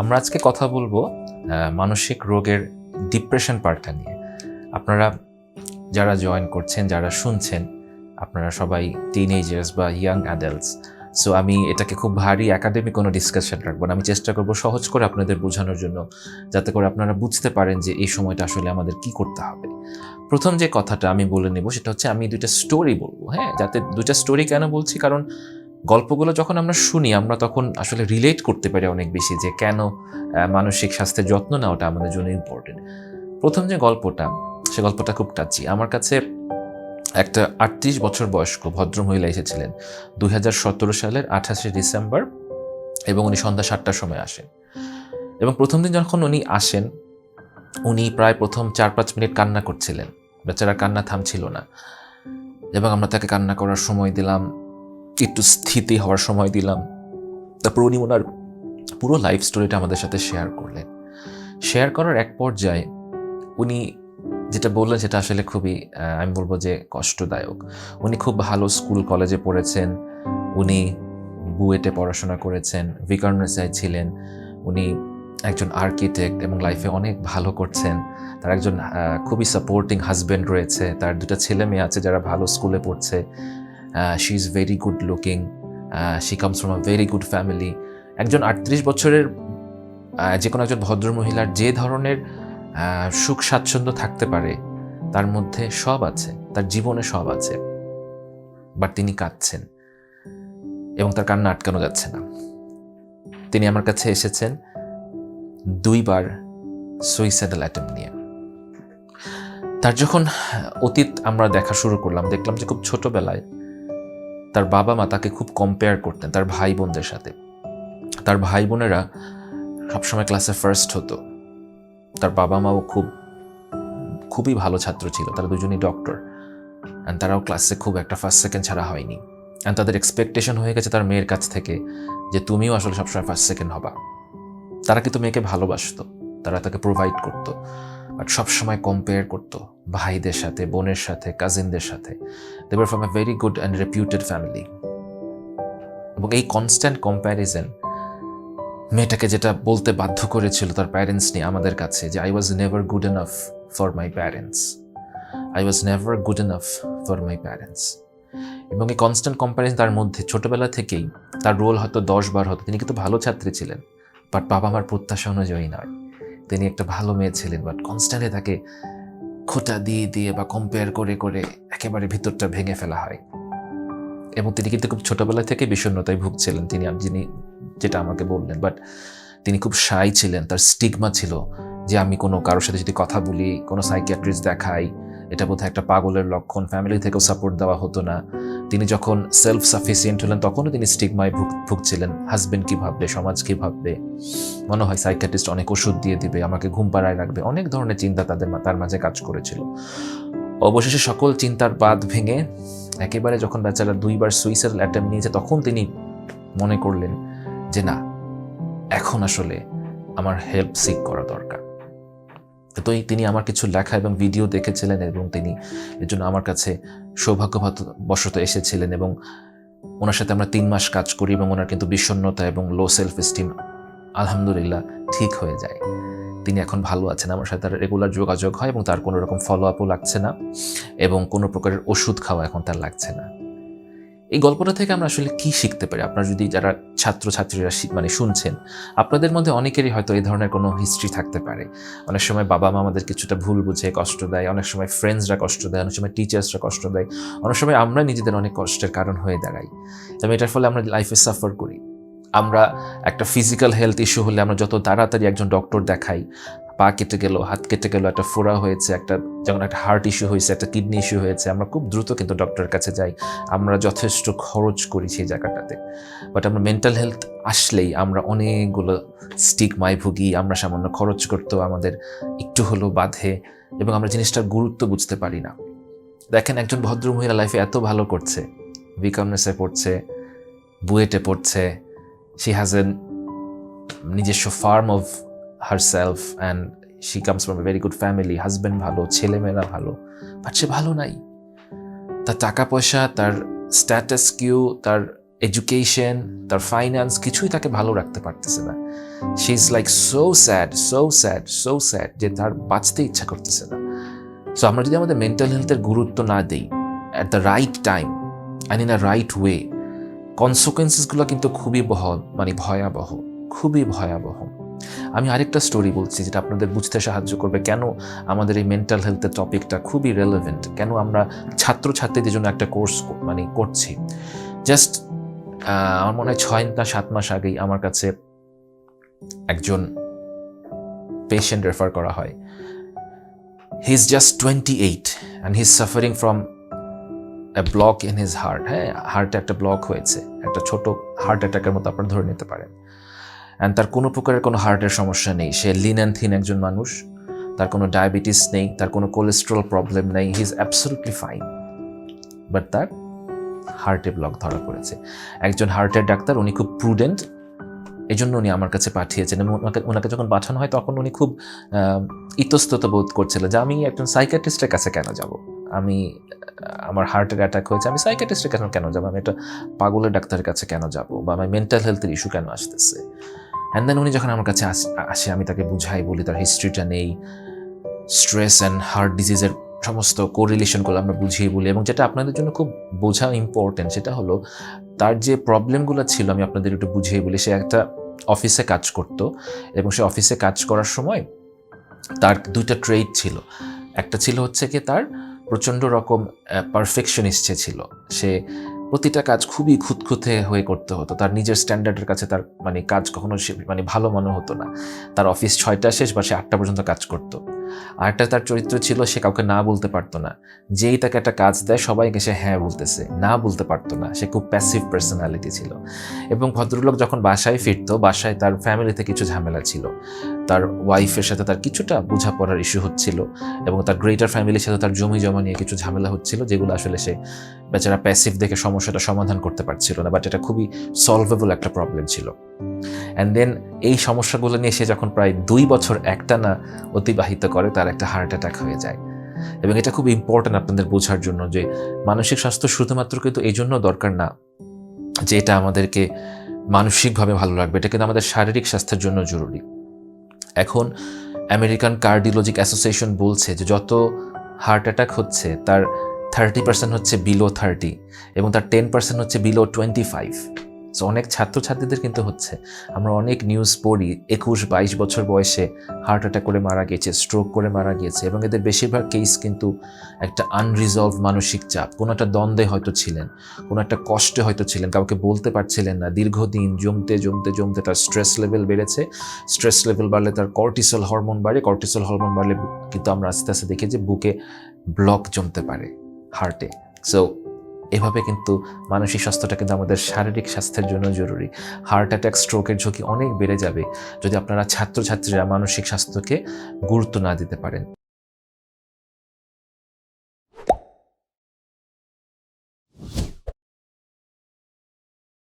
আমরা আজকে কথা বলব মানসিক রোগের ডিপ্রেশন পার্টটা নিয়ে। আপনারা যারা জয়েন করছেন, যারা শুনছেন, আপনারা সবাই টিনেজার্স বা ইয়াং অ্যাডাল্টস সো আমি এটাকে খুব ভারী একাডেমিক কোনো ডিসকাশন রাখব না। আমি চেষ্টা করব সহজ করে আপনাদের বোঝানোর জন্য, যাতে করে আপনারা বুঝতে পারেন যে এই সময়টা আসলে আমাদের কি করতে হবে। প্রথম যে কথাটা আমি বলে নেব, সেটা হচ্ছে আমি দুইটা স্টোরি বলব হ্যাঁ? যাতে দুইটা স্টোরি কেন বলছি? কারণ গল্পগুলো যখন আমরা শুনি, আমরা তখন আসলে রিলেট করতে পারি অনেক বেশি যে কেন মানসিক স্বাস্থ্যের যত্ন নেওয়াটা আমাদের জন্য ইম্পর্টেন্ট প্রথম যে গল্পটা, সে গল্পটা খুব টাচি আমার কাছে একটা আটত্রিশ বছর বয়স্ক ভদ্রমহিলা এসেছিলেন। দুই হাজার সতেরো সালের আঠাশে ডিসেম্বর এবং উনি সন্ধ্যা সাতটার সময় আসেন। এবং প্রথম দিন যখন উনি আসেন, উনি প্রায় প্রথম চার পাঁচ মিনিট কান্না করছিলেন। বেচারা কান্না থামছিল না। এবং আমরা তাকে কান্না করার সময় দিলাম একটু স্থিতি হওয়ার সময় দিলাম। তারপর উনি ওনার পুরো লাইফ স্টোরিটা আমাদের সাথে শেয়ার করলেন। শেয়ার করার এক পর্যায়ে উনি যেটা বললেন সেটা আসলে খুবই আমি বলব যে কষ্টদায়ক। উনি খুব ভালো স্কুল কলেজে পড়েছেন। উনি বুয়েটে পড়াশোনা করেছেন, ভিকার্নসায় ছিলেন। উনি একজন আর্কিটেক্ট এবং লাইফে অনেক ভালো করছেন। তার একজন খুবই সাপোর্টিং হাজব্যান্ড রয়েছে। তার দুটো ছেলে মেয়ে আছে যারা ভালো স্কুলে পড়ছে। She is very good looking she comes from a very good family একজন আটত্রিশ বছরের যে কোনো একজন ভদ্র মহিলার যে ধরনের সুখ স্বাচ্ছন্দ্য থাকতে পারে, তার মধ্যে সব আছে, তার জীবনে সব আছে। বাট তিনি কাঁদছেন এবং তার কান্না আটকানো যাচ্ছে না। তিনি আমার কাছে এসেছেন দুইবার সুইসাইডাল অ্যাটেম্প নিয়ে। তার যখন অতীত আমরা দেখা শুরু করলাম, দেখলাম যে খুব ছোটবেলায় তার বাবা মা তাকে খুব কম্পেয়ার করতেন, তার ভাই বোনদের সাথে। তার ভাই বোনেরা সবসময় ক্লাসে ফার্স্ট হতো। তার বাবা মাও খুব, খুবই ভালো ছাত্র ছিল, তারা দুজনেই ডক্টর অ্যান্ড তারাও ক্লাসে খুব একটা ফার্স্ট সেকেন্ড ছাড়া হয়নি। অ্যান্ড তাদের এক্সপেকটেশন হয়ে গেছে তার মেয়ের কাছ থেকে যে তুমিও আসলে সবসময় ফার্স্ট সেকেন্ড হবা। তারা কিন্তু মেয়েকে ভালোবাসতো, তারা তাকে প্রোভাইড করতো। বাট সবসময় কম্পেয়ার করতো ভাইদের সাথে, বোনের সাথে কাজিনদের সাথে। দেবার from a very good and reputed family এবং এই কনস্ট্যান্ট কম্প্যারিজন মেয়েটাকে যেটা বলতে বাধ্য করেছিল তার প্যারেন্টস নিয়ে আমাদের কাছে যে I was never good enough for my parents I was never good enough for my parents এবং এই কনস্ট্যান্ট কম্প্যারিজন তার মধ্যে, ছোটবেলা থেকেই তার রোল হয়তো দশ বার হতো। তিনি কিন্তু ভালো ছাত্রী ছিলেন বাট বাবা আমার প্রত্যাশা অনুযায়ী নয়। তিনি একটা ভালো মেয়ে ছিলেন বাট কনস্ট্যান্টলি তাকে খোঁটা দিয়ে দিয়ে বা কম্পেয়ার করে করে একেবারে ভিতরটা ভেঙে ফেলা হয়। এবং তিনি কিন্তু খুব ছোটোবেলা থেকে বিষণ্ণতায় ভুগছিলেন, তিনি, যিনি যেটা আমাকে বললেন। বাট তিনি খুব সাই ছিলেন, তার স্টিগমা ছিল যে আমি কোনো কারোর সাথে যদি কথা বলি, কোনো সাইকিয়াট্রিস্ট দেখাই এটা বোধহয় একটা পাগলের লক্ষণ। ফ্যামিলি থেকেও সাপোর্ট দেওয়া হতো না। তিনি যখন সেলফ সাফিসিয়েন্ট হলেন, তখনও তিনি স্টিগমায় ভুগ, ভুগছিলেন। হাজবেন্ড কী ভাববে? সমাজ কী ভাববে? মনে হয় সাইকিয়াট্রিস্ট অনেক ওষুধ দিয়ে দিবে, আমাকে ঘুম পাড়ায় রাখবে। অনেক ধরনের চিন্তা তাদের তার মাঝে কাজ করেছিল। অবশেষে সকল চিন্তার বাদ ভেঙে একেবারে যখন বেচারা দুইবার সুইসাইড অ্যাটেম্প নিয়েছে, তখন তিনি মনে করলেন যে, না, এখন আসলে আমার হেল্প সিক করা দরকার। তো তিনি আমার কিছু লেখা এবং ভিডিও দেখেছিলেন এবং তিনি এর জন্য আমার কাছে সৌভাগ্যবশত এসেছিলেন এবং ওনার সাথে আমরা তিন মাস কাজ করি এবং ওনার কিন্তু বিষণ্ণতা এবং লো সেলফ এস্টিম আলহামদুলিল্লাহ ঠিক হয়ে যায়। তিনি এখন ভালো আছেন, আমার সাথে তার রেগুলার যোগাযোগ হয় এবং তার কোনো রকম ফলো আপও লাগছে না এবং কোনো প্রকারের ওষুধ খাওয়া এখন তার লাগছে না। এই গল্পটা থেকে আমরা আসলে কি শিখতে পারি? আপনারা যদি যারা ছাত্রছাত্রীরা মানে শুনছেন, আপনাদের মধ্যে অনেকেরই হয়তো এই ধরনের কোনো হিস্ট্রি থাকতে পারে। অনেক সময় বাবা মা আমাদের কিছুটা ভুল বুঝে কষ্ট দেয়, অনেক সময় ফ্রেন্ডসরা কষ্ট দেয়, অনেক সময় টিচার্সরা কষ্ট দেয়। অনেক সময় আমরা নিজেদের অনেক কষ্টের কারণ হয়ে দাঁড়াই। তবে এটার ফলে আমরা লাইফে সাফার করি। আমরা একটা ফিজিক্যাল হেলথ ইস্যু হলে আমরা যত তাড়াতাড়ি একজন ডক্টর দেখাই পা কেটে গেল, হাত কেটে গেল, একটা ফোড়া হয়েছে, একটা যেমন একটা হার্ট ইস্যু হয়েছে, একটা কিডনি ইস্যু হয়েছে। আমরা খুব দ্রুত কিন্তু ডক্টরের কাছে যাই। আমরা যথেষ্ট খরচ করি সেই জায়গাটাতে। বাট আমরা মেন্টাল হেলথ আসলেই আমরা অনেকগুলো স্টিকমায় ভুগি, আমরা সামান্য খরচ করতেও আমাদের একটু হলেও বাধে এবং আমরা জিনিসটার গুরুত্ব বুঝতে পারি না। দেখেন একজন ভদ্র মহিলা লাইফে এত ভালো করছে। বিকমনেসে পড়ছে বুয়েটে পড়ছে শি হ্যাজ এন নিজস্ব firm of herself and she comes from a very good family husband ভালো, ছেলেমেয়েরা ভালো বাট সে ভালো নাই। তার টাকা পয়সা তার স্ট্যাটাস কিউ, তার এডুকেশন তার ফাইন্যান্স কিছুই তাকে ভালো রাখতে পারতেছে না। She is like so sad so sad so sad যে তার বাঁচতে ইচ্ছা করতেছে না। সো আমরা যদি আমাদের মেন্টাল হেলথের গুরুত্ব না দিই at the right time and in a right way কনসিকুয়েন্সেসগুলো কিন্তু খুবই বহ মানে ভয়াবহ, খুবই ভয়াবহ। আমি আরেকটা স্টোরি বলছি যেটা আপনাদের বুঝতে সাহায্য করবে কেন আমাদের এই মেন্টাল হেলথের টপিকটা খুবই রেলেভেন্ট কেন আমরা ছাত্রছাত্রীদের জন্য একটা কোর্স মানে করছি। জাস্ট আমার মনে হয় ছয় না সাত মাস আগেই আমার কাছে একজন পেশেন্ট রেফার করা হয়। He is just twenty eight and he is suffering from block in his heart হ্যাঁ হার্টে একটা ব্লক হয়েছে, একটা ছোট হার্ট অ্যাটাকের মতো আপনারা ধরে নিতে পারেন। অ্যান্ড তার কোনো প্রকারের কোনো হার্টের সমস্যা নেই। সে লিন অ্যান্ড থিন একজন মানুষ। তার কোনো ডায়াবেটিস নেই। তার কোনো কোলেস্ট্রল প্রবলেম নেই। He is absolutely fine but তার হার্টে ব্লক ধরা পড়েছে। একজন হার্টের ডাক্তার, উনি খুব প্রুডেন্ট এই জন্য উনি আমার কাছে পাঠিয়েছেন। এবং ওনাকে ওনাকে যখন পাঠানো হয়, তখন উনি খুব ইতস্তত বোধ করছিলেন যে আমি একজন সাইকাট্রিস্টের কাছে কেন যাব? আমি আমার হার্টের অ্যাটাক হয়েছে। আমি সাইকাট্রিস্টের কাছে কেন যাব? আমি একটা পাগলের ডাক্তারের কাছে কেন যাব? বা আমার মেন্টাল হেলথের ইস্যু কেন আসতেছে? অ্যান্ড দেন উনি যখন আমার কাছে আস- আমি তাকে বুঝাই, বলি, তার হিস্ট্রিটা নেই। স্ট্রেস অ্যান্ড হার্ট ডিজিজের সমস্ত কোরিলেশনগুলো আমরা বুঝিয়ে বলি। এবং যেটা আপনাদের জন্য খুব বোঝা ইম্পর্টেন্ট সেটা হলো, তার যে প্রবলেমগুলো ছিল, আমি আপনাদের একটু বুঝিয়ে বলি। সে একটা অফিসে কাজ করত এবং সে অফিসে কাজ করার সময় তার দুইটা ট্রেড ছিল। একটা ছিল হচ্ছে কি, তার প্রচণ্ড রকম পারফেকশনিস্ট ছিল। সে প্রতিটা কাজ খুবই খুঁতখুঁতে হয়ে করতে হতো। তার নিজের স্ট্যান্ডার্ডের কাছে তার মানে কাজ কখনো মানে ভালো মনে হতো না। তার অফিস ছয়টা শেষ বা সে আটটা পর্যন্ত কাজ করতো। আরেকটা তার চরিত্র ছিল, সে কাউকে না বলতে পারতো না। যেই তাকে একটা কাজ দেয়, সবাইকে সে হ্যাঁ বলতেছে, না বলতে পারতো না। সে খুব প্যাসিভ পার্সোনালিটি ছিল। এবং ভদ্রলোক যখন বাসায় ফিরতো, বাসায় তার ফ্যামিলিতে কিছু ঝামেলা ছিল। তার ওয়াইফের সাথে তার কিছুটা বোঝাপড়ার ইস্যু হচ্ছিল এবং তার গ্রেটার ফ্যামিলির সাথে তার জমি জমা নিয়ে কিছু ঝামেলা হচ্ছিল, যেগুলো আসলে সে বেচারা প্যাসিভ দেখে সমস্যাটা সমাধান করতে পারছিল না বাট এটা খুবই সলভেবল একটা প্রবলেম ছিল। অ্যান্ড দেন এই সমস্যাগুলো নিয়ে সে যখন প্রায় দুই বছর একটানা অতিবাহিত করে তার একটা হার্ট অ্যাটাক হয়ে যায়। এবং এটা খুব ইম্পর্ট্যান্ট আপনাদের বোঝার জন্য যে মানসিক স্বাস্থ্য শুধুমাত্র কিন্তু এই জন্য দরকার না যে এটা আমাদেরকে মানসিকভাবে ভালো রাখবে। এটা কিন্তু আমাদের শারীরিক স্বাস্থ্যের জন্য জরুরি। এখন আমেরিকান কার্ডিওলজিক অ্যাসোসিয়েশন বলছে যে যত হার্ট অ্যাটাক হচ্ছে, তার থার্টি পার্সেন্ট হচ্ছে বিলো থার্টি এবং তার টেন পার্সেন্ট হচ্ছে বিলো টোয়েন্টি ফাইভ সো অনেক ছাত্রছাত্রীদের কিন্তু হচ্ছে। আমরা অনেক নিউজ পড়ি, একুশ বাইশ বছর বয়সে হার্ট অ্যাটাক করে মারা গিয়েছে স্ট্রোক করে মারা গিয়েছে এবং এদের বেশিরভাগ কেস কিন্তু একটা আনরিজলভ মানসিক চাপ। কোনো একটা দ্বন্দ্বে হয়তো ছিলেন, কোনো একটা কষ্টে হয়তো ছিলেন, কাউকে বলতে পারছিলেন না। দীর্ঘদিন জমতে জমতে জমতে তার স্ট্রেস লেভেল বেড়েছে। স্ট্রেস লেভেল বাড়লে তার কর্টিসল হরমোন বাড়ে। কর্টিসল হরমোন বাড়লে কিন্তু আমরা আস্তে আস্তে দেখি যে বুকে ব্লক জমতে পারে হার্টে সো এভাবে কিন্তু মানসিক স্বাস্থ্যটা কিন্তু আমাদের শারীরিক স্বাস্থ্যের জন্য জরুরি। হার্ট অ্যাটাক স্ট্রোকের ঝুঁকি অনেক বেড়ে যাবে যদি আপনারা ছাত্রছাত্রীরা মানসিক স্বাস্থ্যকে গুরুত্ব না দিতে পারেন।